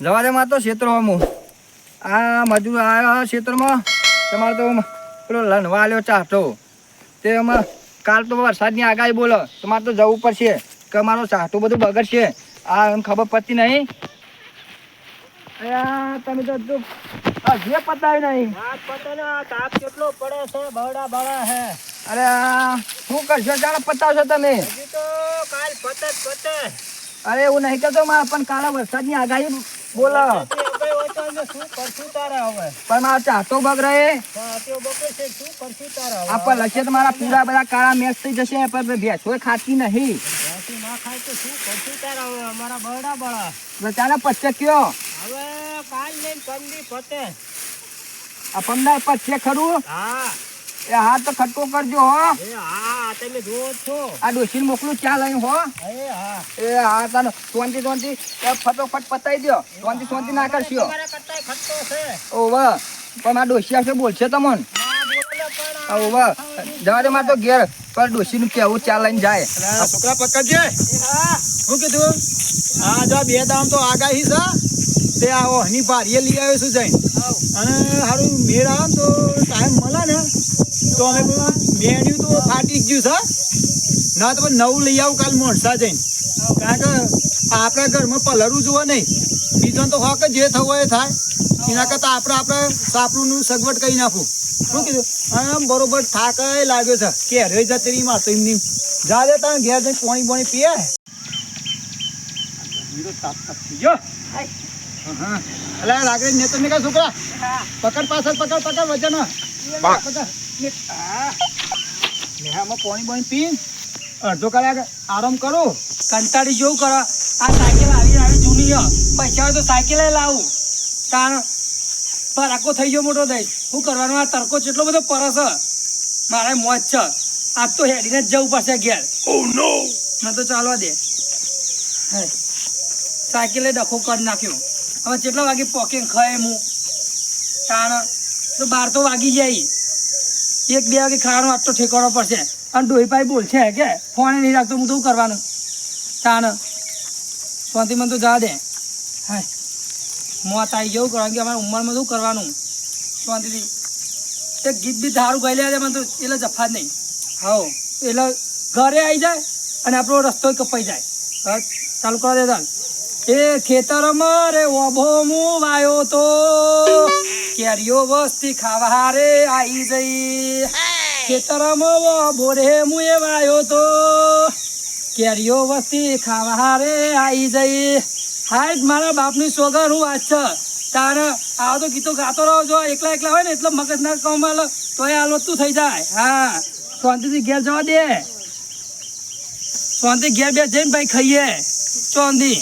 જવા દે માં તો ક્ષેત્રો હું આ મજૂર આવ્યા ક્ષેત્રમાં તમારે તો પેલો લણવા આવ્યો ચાટો તે એમાં કાલ તો વરસાદની આગાહી બોલો. તમારે તો જવું પડશે કે અમારો ચાહતો બધું બગડશે. આ એમ ખબર પડતી નહીં. અરે તમે તો હજુ હજીએ નહીં. તાપ કેટલો પડે છે બરડા બળા હે. અરે આ શું કરશો? જાણે પતાવશો તમે. હજી તો કાલ પતે જ પતે. અરે એવું નહીં કરતો પણ કાલે વરસાદની આગાહી બોલો. પણ મારો ચાહતો બગડે સાતીઓ બગડે છે શું કરશું તારે હવે? આ પર લખે તો મારા પૂરા બધા કાળા મેચ થઈ જશે પણ ભેંસો ખાતી નહીં. રાતી ના ખાય તો શું કરશું તારે હવે? બરડા બળા. બચાને પચ્ચે કયો. હવે કાલ લઈને પંદી પતે. આ પંદર ખરું? હા. એ હા તો ખટકો કરજો હો. એ હા તમે જુઓ છો. આ ડોશીને મોકલું ચા લઈને હો. એ હા. એ હા તાનો સોનથી સોનથી ફટોફટ પતાવી દો સોનથી સોનથી ના કરશો. ઓવે પણ મારા ડોસી આવશે બોલશે તમને. આ ઓવે જવા દે મારે તો ઘેર પણ ડોશીનું કેવું ચા લઈને જાય. આ છોકરા પકડજે શું કીધું? હા જો બે દામ તો આગાહી છે. તે આવો હની ભારીએ લઈ આવ્યો છું જઈને. અને સારું મેળ આવે તો ટાઈમ મળે ને તો અમે મેન્યુ તો ફાટી ગયું છે. ના તો નવું લઈ આવું કાલ મોણસા જઈને. કારણ કે આપણા ઘરમાં પલરું જોવા નહીં. બીજો તો હોક જે થવું હોય એ થાય. એના કરતાં આપણે આપણે સાપડુંનું સગવડ કરી નાખું. શું કીધું? આમ બરોબર થાક લાગ્યો છે. કે હરે જતી રહી માં તો એમની. જા દે તાણ ઘેર જઈને પાણી પાણી પીએ. અલા લાગે ને તો નીકળ છોકરા પકડ પાછળ પકડ પકડ વજન. નેહામાં પાણી પી. અડધો કલાક આરામ કરો. કંટાળી જેવું કરો. આ સાયકલ આવી આવી જૂની હ. પૈસા હોય તો સાયકલ લાવું. તાણ પરાકો થઈ ગયો મોટો દઈ શું કરવાનો આ તડકો કેટલો બધો પરસ મારે મોજ છે. આજ તો હેડીને જ જવું પડશે ઘેર. ન તો ચાલવા દે. હે. સાયકલે ડખો કરી નાખ્યો. હવે કેટલા વાગે પોકે ખાય હું તાણ તો બાર તો વાગી જાય. એક બે વાગે ખાવાનો આટલો ઠેકાણો પડશે. અને ડોહીભાઈ બોલશે કે, ફોન નહીં રાખતો, હું તો કરવાનું? શાંતિ મને તો જા દે. હા મોત આવી જવું કારણ કે અમારા ઉંમરમાં શું કરવાનું? શાંતિથી. એક ગીત બી સારું ગઈ લે મને તો એટલે જફા જ નહીં. હો એટલે ઘરે આવી જાય અને આપણો રસ્તો કપાઈ જાય. ચાલુ કરવા દે ચાલ એ ખેતરમાં રે ઓભો હું વાયો તો. કેરીઓ વસ્તી ખાવા હારે આવી જઈ. ખેતરમાં બોરે મુએ વાયો તો. કેરીઓ વસ્તી ખાવા હારે આવી જઈ. હાય મારા બાપની સોગર હું આજ છે. તારે આવો તો ગીતો ગાતો રહો જો એકલા એકલા હોય ને એટલે મગજ ના કમાલ તો એ હાલત થઈ જાય. હા. શાંતિથી ઘેર જવા દે. શાંતિ ઘેર બે જઈને ભાઈ ખાઈએ. ચોંધી.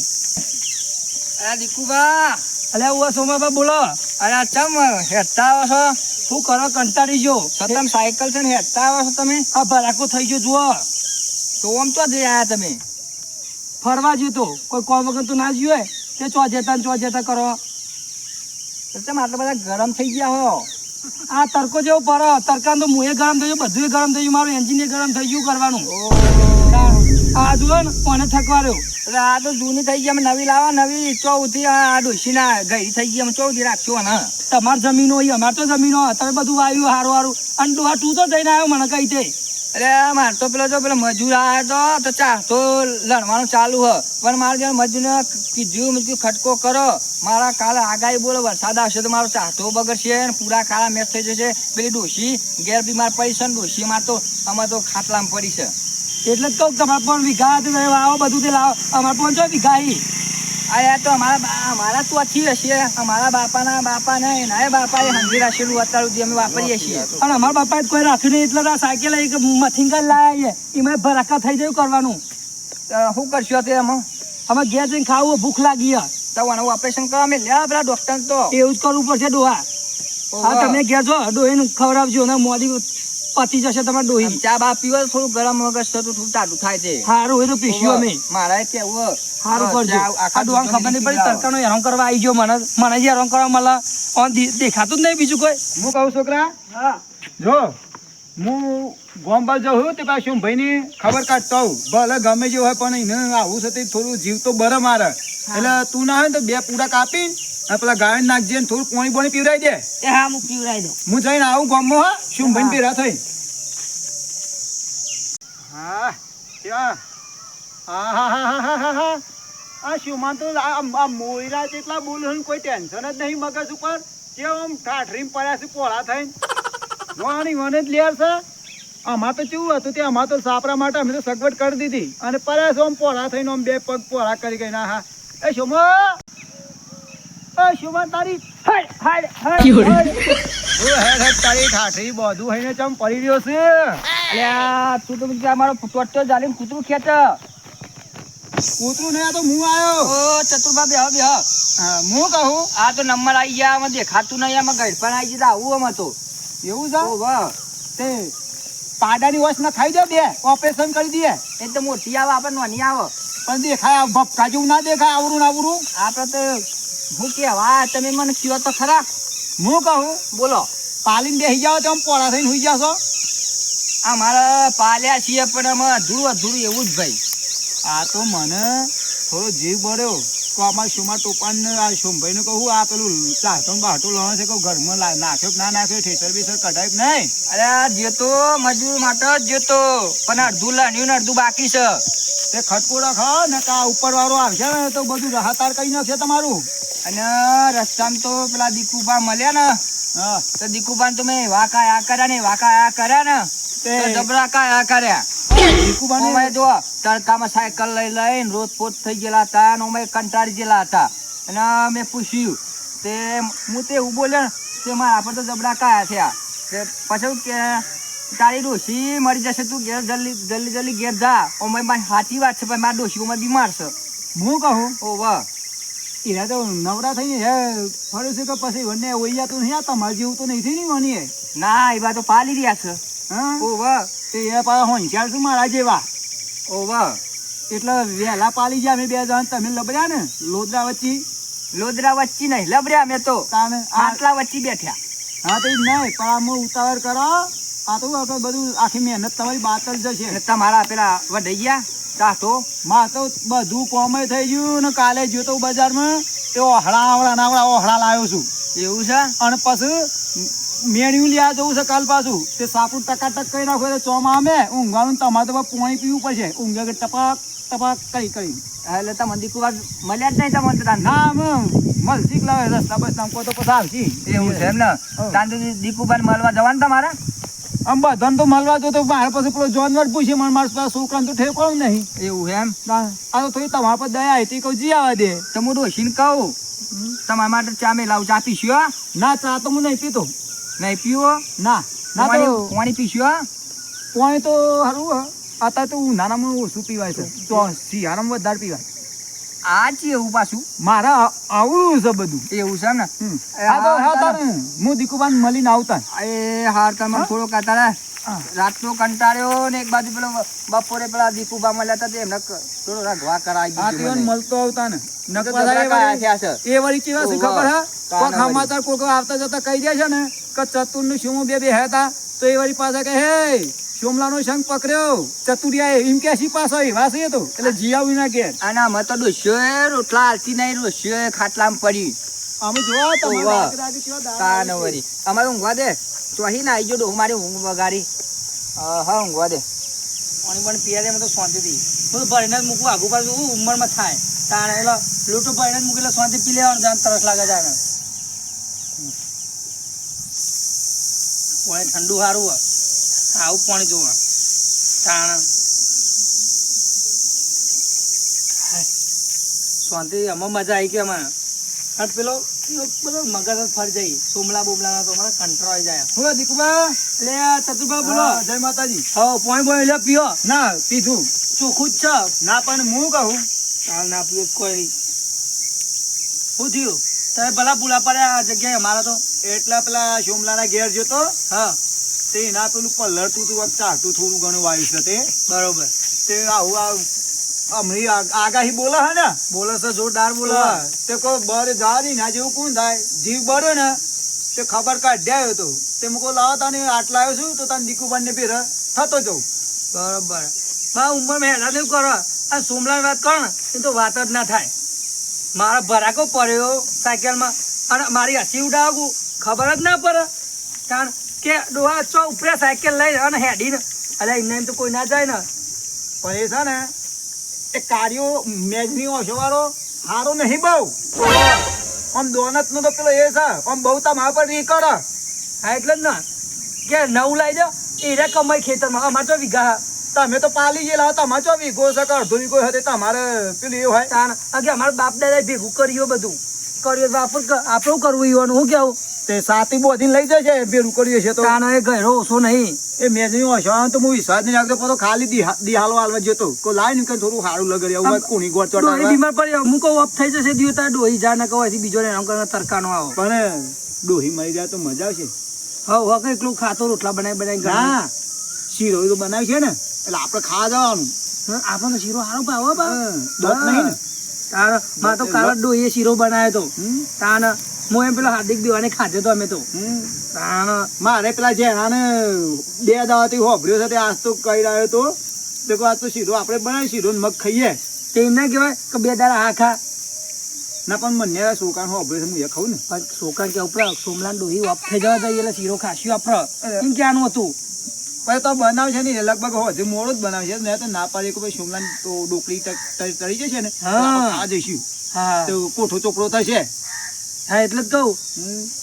અરે દીકુબા અલે હું સોમાબા બોલો. અરે ચમ હેઠતા આવો છો? શું કરો? કંટાળી જો તમે સાયકલ છે ને હેઠતા આવો છો તમે? આ ભરાકો થઈ ગયો, જુઓ. તો આમ તો જઈ આવ્યા તમે. ફરવા જ્યો તો. કોઈ કોમ વગર તો ના જ્યો તે ચો જતા ચો જતા કરો તમે આટલા બધા ગરમ થઈ ગયા હો? આ તડકો જેવો પર તડકા તો મુએ ગરમ થઈ ગયું બધું ગરમ થઈ ગયું. મારું એન્જિન ગરમ થઈ ગયું કરવાનું. આ જુઓ ને, કોને થકવા રહ્યો. એટલે આ તો જૂની થઈ ગઈ, અમે નવી લાવા નવી ચૌથી આ ડોશીના ગઈ થઈ ગઈ, અમે ચૌથી રાખશો ને. તમાર જમીનો હોય, અમાર તો જમીનો. તમે બધું આવ્યું હારું હારું. અને ડોહા તું તો જઈને આવ્યો, મને કઈ તે અરે, માર તો પેલો જો પેલો મજૂર આવ્યો તો તો ચા, તો લડવાનું ચાલુ હ. પણ મારે જયારે મજૂરને કીધું, મેં કીધું, ખટકો કરો. મારા કાલે આગાહી બોલો, વરસાદ આવશે તો મારો ચાહતો બગડશે અને પૂરા કાળા મેચ થઈ જશે. પેલી ડોસી ઘેર બીમાર પડી છે ને માર તો અમે તો ખાટલામાં પડી છે. એટલે જ કહું તમારે પણ વીઘા હતું આવો બધું તે લાવો. અમારે પણ જો વીઘા. અરે તો અમારા અમારા તો અછી હશે. અમારા બાપાના બાપાના એના બાપાએ હંધી રાખેલું અત્યાર સુધી અમે વાપરીએ છીએ. અને અમારા બાપાએ કોઈ રાખ્યું નહીં. એટલે સાયકલ એક મથિંગર લાયા છે. એમાં ભરાકા થઈ જાય કરવાનું. શું કરશો તે અમે અમે ઘેર જઈને ખાવું ભૂખ લાગી છે. તો આનું ઓપરેશન કરવા અમે લ્યા પેલા ડોક્ટર તો. એવું જ કરવું પડશે ડોહા. હા તમે ઘેર છો ડોહીનું ખવડાવજો ને મોડી પતી જશે તમારે ડોહી. ચા બા પીવો થોડું ગરમ વગર થતું થોડું ટાટું થાય છે. સારું એ તો પીસ્યું અમે. મારા કેવું સારું કરજો. આખા ડોહા ખબર નહીં પડી તડકાનો હેરાન કરવા આવી ગયો મને. મને જ હેરાન કરવા મળે દેખાતું જ નહીં બીજું કોઈ? હું કહું છોકરા? હા. જો હું ગોમ્બા જાઉં તે પાછું શું ભાઈની ખબર કાઢતો આવું. ભલે ગમે જેવું હોય પણ એને આવું છે તે થોડું જીવ તો બરે મારે. એટલે તું ના હોય ને તો બે પૂરા કાપી અને પેલા ગાય નાખજે ને થોડું પોણી પોણી પીવડાવી દે. હા હું પીવડાવી દઉં. હું જઈને આવું ગામમાં હા. શું ભાઈ પીરા થઈ? હા ત્યાં. હા હા હા હા હા હા. હા આ શુંમાં તો આ મોયરા જેટલા બોલું કોઈ ટેન્શન જ નહીં મગજ ઉપર. કેમ આમ ઠાઠરીને પડ્યા છે પોળા થઈને? વાણી મને જ લેર છે. આમાં તો કેવું હતું તે આમાં તો સાપરા માટે અમે તો સગવડ કરી દીધી. અને છે આમ પોળા થઈને આમ બે પગ પોળા કરી ગઈ. ના હા. એ શુમો એ શુમા તારી હાય હાય હાય ઓ હેડ હેડ તારી ઠાઠરી બધું હઈને ચમ પડી રહ્યો છે. અલ્યા તું તો બીજા મારો ટોટો જાલીને કૂતરું ખેંચ? કૂતરું નહીં આ તો હું આવ્યો. ઓ ચતુરબા બેહ બેહ. હું કહું? આ તો નંબર આવી ગયા આમાં દેખાતું નહીં આમાં ગઢ પણ આવી જતા આવું આમાં તો એવું છે? વાહ. તે પાડાની વોશ ના ખાઈ દે બે ઓપરેશન કરી દઈએ. એ તો મોટી આવે આપણે નાની આવે. પણ દેખાય ભપકા જેવું ના દેખાય આવરું ના આવરું આપણે તો હું કેવા તમે મને કયો તો ખરા. હું કહું? બોલો. પાલીને બેસી જાઓ તો પોળા થઈને હુઈ જાશો. આ મારા પાલ્યા છીએ પણ અમે અધૂરું અધૂરું એવું જ ભાઈ. આ તો મને થોડો જીવ બળ્યો. તો શુમાં ટોપાન આ સોમભાઈ કહું આ પેલું ચાહતો બાટો લો છે કહું ઘરમાં નાખ્યો ના નાખ્યો ઠેસર બેસર કઢાય નહીં? અરે જે તો મજૂર માટે જ પણ અડધું લાણ્યું ને અડધું બાકી છે. તે ખટકો રાખો ને કા ઉપર વાળો આવશે ને તો બધું રાહતાર કરી નાખશે તમારું. અને રસ્તામાં તો પેલા દીકુબા મળ્યા ને હા. તો દીકુબા તો મેં વાકા આ કર્યા ને વાકા આ કર્યા ને તે જબરા કા આ કર્યા. જો તડકામાં સાયકલ લઈ લઈને રોજ પોત થઈ ગયેલા હતા અને અમે કંટાળી ગયેલા હતા. અને મેં પૂછ્યું તે હું તે ઊભો બોલ્યો ને તે મારા પર તો જબડા કાયા થયા. તે પછી કે તારી ડોશી મરી જશે તું ઘેર જલ્દી જલ્દી જલ્દી ઘેર જા. ઓમે મારી સાચી વાત છે પણ મારા ડોશી ઓમે બીમાર છે. હું કહું? ઓ વાહ. એના તો નવરા થઈને હે ફરું છે કે પછી વને ઓઈયા તો નહીં આ તમારે જેવું તો નહીં થઈ નહીં વનીએ ના એ તો પાલી રહ્યા છે. હા? ઓ વાહ. તે એ પાછા હોંશિયાર મારા જેવા? ઓ વાહ. એટલે વહેલા પાલી ગયા અમે બે જણ તમે લબડ્યા ને? લોદરા વચ્ચે? લોદરા વચ્ચે નહીં લબડ્યા મેં તો. આટલા વચ્ચે બેઠ્યા. હા તો નહીં પણ આમાં ઉતાવળ કરો. આ તો બધું આખી મહેનત તમારી બાતલ જશે તમારા પેલા વઢૈયા ચાટો માં તો બધું કોમય થઈ ગયું ને કાલે ગયો તો બજારમાં તે ઓહળા આવડા નાવડા ઓહળા લાવ્યો છું. એવું છે? અને પછી મેળ્યું લ્યા જવું છે કાલ પાછું. તે સાપુ ટકાટક કરી નાખો એટલે ચોમાં અમે ઊંઘવાનું તમારે તો પાણી પીવું પડશે. ઊંઘે ટપક ટપક કરી કરી એટલે દીકુ દીકુબા મળ્યા જ નહીં તમને તાન. ના મળશી લાવે રસ્તા બસ નામ તો પછી આવશી એવું છે એમ ને. તાન તો મળવા જવાનું તમારે? આમ બધાને તો મળવા જો તો મારે પછી પેલો જોનવર પૂછે મને મારા પાસે છોકરાને તો ઠેકવાનું નહીં. એવું એમ? આ તો થોડી તમારા પર દયા હતી કહું જી આવવા દે. તમે ડોસીને કહું. તમારા માટે ચા મેં લાવું ચા પીશું ના ચા તો હું નહીં પીતો. નહીં પીવો? ના. ના તો પાણી પીશો પાણી તો સારું. અત્યારે તો ઉનાળામાં ઓછું પીવાય છે. તો શિયાળામાં વધારે પીવાય. આ છે એવું પાછું? મારા આવડું છે બધું. એવું છે ને? હા દીકુબાન મળીને આવતા. એ હાર તમે? થોડોક અત્યારે. રાતનો કંટાળ્યો ને એક બાજુ પેલો બપોરે પેલા દીકુબા મળ્યા હતા એમને થોડો રગવા કરાવી આ દીધું તેઓને મળતો આવતા ને. એ વળી કેવા શું ખબર હા? કોક સમાચાર કોક આવતા જતા કહી દે છે ને કે ચતુરનું શું બે બે હતા. તો એ વળી પાછા કે હે સોમલાનો શંખ પકડ્યો. ચતુરિયા એમ કે સી પાછો હોય એ તો. એટલે જીયાવી ના કે અને શેર તો ડોસ્યો રોટલા હાલતી નહીં ડોસ્યો ખાટલામાં પડી. અમે જોવા તમે ઓહો. રાત રાત કેવા દાડા તા ન આવે છે. વરી. અમારે ઊંઘવા દે. ચોહી ના આવી જો મારી ઊંઘ વગાડી. હા હા ઊંઘવા દે. પાણી પણ પીયા દે તો શાંતિથી હું તો ભરીને જ આગુ પાછું ઉંમરમાં થાય. તાણે એટલે લોટો ભરીને મૂકી એટલે શાંતિ પી લેવાનું જાણ તરસ લાગે જાણે પાણી ઠંડુ સારું આવું પાણી જોવા. તાણ. શાંતિ આમાં મજા આવી કે આમાં અને પેલો પેલો બધો મગજ જ ફરી જાય. સોમલા બોમલા તો મને કંટ્રો આવી જાય. બોલો દીકુબા? એટલે આ બોલો. જય માતાજી. હા પાણી બોય એટલે પીઓ. ના પીધું. ચોખ્ખું જ છે. ના પણ હું કહું. ના પીએ કોઈ શું થયું? તમે ભલા ભૂલા પડ્યા આ જગ્યાએ? મારા તો એટલા પેલા સોમલાના ઘેર જતો? હા. તે ના પેલું પલળતું હતું વખત ચાહતું થોડું ઘણું વાયુ છે તે. બરોબર. તે આવું આ હમણી આગાહી બોલે હે ને? બોલો છે જોરદાર બોલો. તે કોઈ બર જા નહીં ના જેવું કોણ થાય? જીવ બરો ને તે ખબર કાઢ્યા તો. તે મૂકો લાવો તાને આટલા આવ્યો છું તો તાને દીકુબાને ફેર થતો જઉં. બરોબર. બા ઉંમર મેં હેડા નહીં કરો. આ સોમલાની વાત કરો ને એ તો વાત જ ના થાય. મારા ભરાકો પડ્યો સાયકલમાં. અને મારી હસી ઉડાવું. ખબર જ ના પડે. કારણ કે ડોહા ચો ઉપરે સાયકલ લઈ અને હેડીને. અલ્યા એમને એમ તો કોઈ ના જાય ને. પણ એ છે ને એ કાર્યો મેજની ઓછોવાળો સારો નહીં બહુ. આમ દોનતનું તો પેલો એ છે, આમ બહુ તમારા પર નહીં કરે. હા, એટલે જ ને. કે નવું લાવી દો એ કમાઈ ખેતરમાં. અમારે તો વીઘા તમે તો પાલી ગયેલા તમારે ચો વીઘો છે કે અડધો વીઘો છે તમારે પેલું એ હોય. તાણ અગે અમારા બાપ દાદા ભેગું કર્યું બધું. કર્યું આપણું કરવું ઈવાનું હું કેવું? તે સાતી બોધી લઈ જશે ભેરું કર્યું છે તો. આનો એ ઘરો ઓછો નહીં. એ મેજની ઓછો તો હું વિશ્વાસ નહીં રાખતો પણ ખાલી દિહા- દિહાલો હાલવા જતો. કોઈ લાય ને કઈ થોડું સારું લગે આવું કોની ગોળ ડોહી બીમાર પડ્યો હું કહું ઓફ થઈ જશે દિયો તાર ડોહી જા ના કહેવાય બીજો ને એમ કરીને તરકાનો આવો. પણ ડોહી મરી જાય તો મજા આવશે. હવ હવે કઈ એકલું ખાતો રોટલા બનાવી બનાવી ના શીરો તો બનાવ્યું છે ને એટલે આપણે ખાવા જવાનું. આપણને શીરો સારો ભાવ બા. દોત નહીં ને. તાર તો કાલ એ શીરો બનાવ્યો તો. તાન હું એમ પેલો હાર્દિક દીવાને ખાધો તો અમે તો. તાન મારે પેલા જેનાને બે દાવાથી હોભર્યો છે તે આજ તો કહી રહ્યો તો. તે આજ તો શીરો આપણે બનાવી શીરો ને મગ ખાઈએ. તે ના કહેવાય કે બે દાડા હા ખા. ના પણ મને સોકાન હોભર્યો છે હું એ ખાઉં ને. પણ છોકરા કે ઉપર સોમલાન ડોહી ઓફ થઈ જવા દઈએ એટલે શીરો ખાસ્યું આપણે એમ ક્યાંનું હતું. પછી તો બનાવશે ને લગભગ હોજે મોડો જ બનાવશે. ને તો ના પાડી કે તો ડોકરી તળી જશે ને ખાવા જઈશું. હા. તો કોઠો ચોપડો થશે. હા એટલે જ કહું.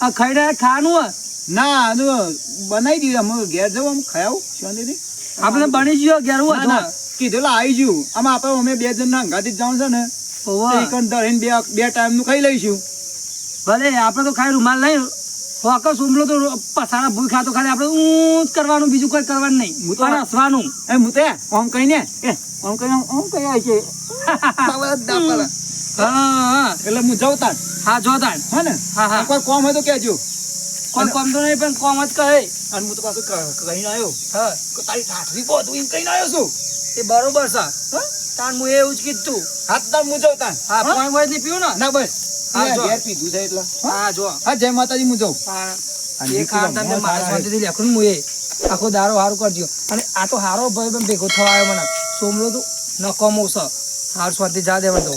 આ ખાઈને ખાવાનું ના આનું બનાવી દીધું અમે ઘેર જવું આમ ખાવું શાંતિથી આપણે બની ગયો ઘેરવું ના, કીધું આવી ગયું. આમાં આપણે અમે બે જણ ના અંગાથી જ જવાનું છે ને. એક બે બે ટાઈમનું ખાઈ લઈશું. ભલે આપણે તો ખાઈ રૂમાલ નહીં હોકો ઉમલો તો પસાડા ભૂખ ખાતો ખાલી આપણે ઊંચ કરવાનું બીજું કોઈ કરવાનું નહીં. હું તો- હસવાનું એ હું તે ઓમ કહીને એ ઓમ કહીને ઓમ કહી આવી છે. એટલે હા જઉં તાર. હા જો તાણ હે ને? હા હા. કોઈ કોમ હોય તો કહેજો. કોમ કોમ તો નહીં પણ કોમ જ કહે. અને હું તો પાછું કહીને આવ્યો. હા. તારી ઠાઠરી બહુ તું એમ કહીને આવ્યો છું. એ બરોબર છે. હા? તાણ હું એવું જ કીધું. હાથ તાર હું જઉં તાર. હા કોઈ હોય નહીં પીવું ને? ના બસ. ઘેર પીધું છે એટલે. હા? હા જો. હા જય માતાજી હું જઉં. હા. અને એ ખાવા તમને મારા શાંતિથી લેખું હું એ. આખો દારો હારું કરજો. અને આ તો હારો ભાઈ પણ ભેગો થવા આવ્યો મને. સોમલો તો નકોમો છે. હાર શાંતિ જા દેવા દો.